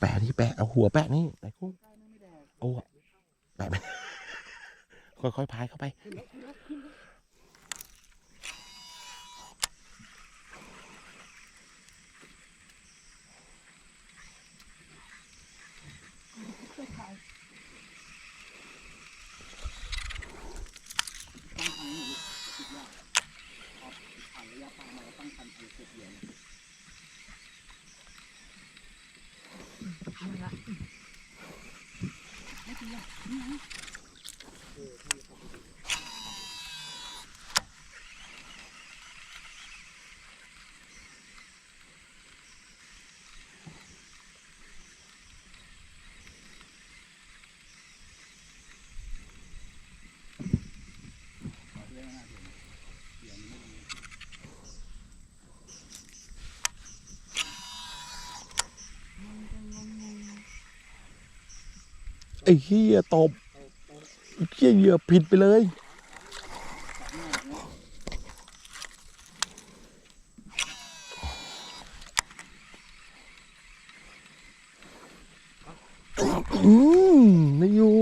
แปะนี่แปะเอาหัวแปะนี่ไหนกุ้งโอ้แปะไปค่อยๆพายเข้าไป 看着，来，来，来，来，来，来， ไอ้เหี้ยตบไอ้เหี้ยเหยื่อผิดไปเลย อืมไม่อยู่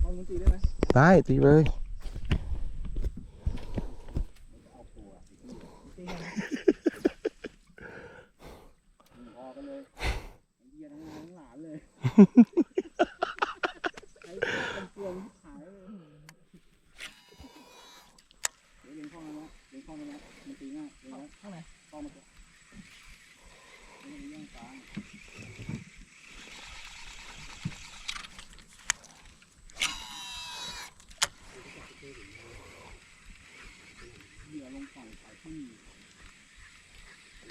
เอามันตีได้ไหมได้ตีไปเลย พอกันเลยไอ้เหี้ยทั้งน้องหลาน เลงหายเลยเดี๋ยวเลี้ยงข้องแล้วนะเลี้ยงข้องแล้วนะมันตีง่ายเลี้ยงแล้วข้างไหนข้องมาเถอะเลี้ยงเลี้ยงกลางเหยื่อลงฝั่งสายข้างนี้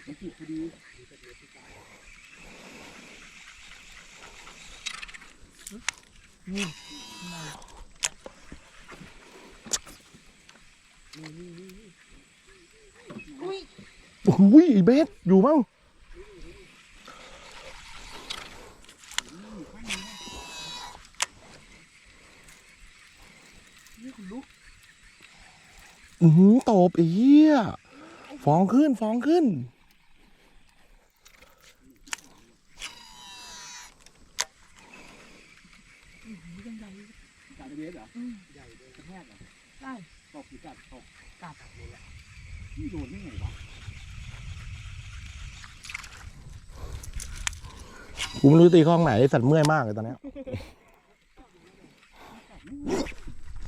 มันติดพอดี โอ้ยไอ้เบสอยู่มั้งอือหือตบไอ้เหี้ยฟองขึ้นฟองขึ้น กัดเบสเหรอ ใหญ่เลยกระแทกเหรอใช่ตกหรือกัดตกกัดเลยอะนี่โดนได้ไงวะกูไม่รู้ตีข้องไหนไอ้สัตว์เมื่อยมากเลยตอนเนี้ย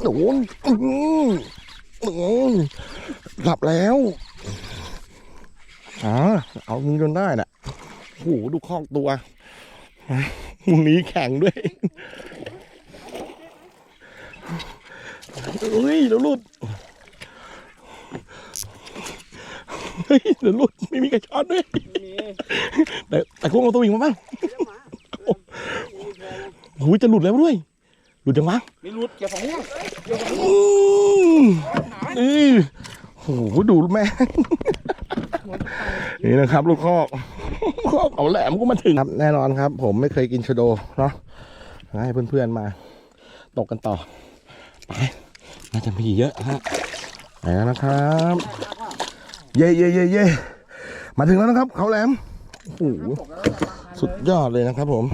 โดนอื้อหืออื้อหือหลับแล้วอ่าเอางี้จนได้น่ะโอ้โหดูคอกตัวมึงนี้แข็งด้วย เฮ้ยเดี๋ยวหลุดเฮ้ยเดี๋ยวหลุดไม่มีกระชอนด้วยมีแต่แต่กุ้งเอาตัววิ่งมาบ้างโอ้ยจะหลุดแล้วด้วย หลุดจังวะไม่รุดเกี่ยวของเนี่ยอืมนี่โอ้โหดูแม่งนี่นะครับ ลูกคอกคอกเอาแหลมก็มาถึงครับแน่นอนครับ ผมไม่เคยกินชะโดเนาะให้เพื่อนๆมา ตกกันต่อ ไปน่าจะมีเยอะฮะไปแล้วนะครับ เย่เย่เย่เย่มาถึงแล้วนะครับ เขาแหลมโอ้โหสุดยอดเลยนะครับผม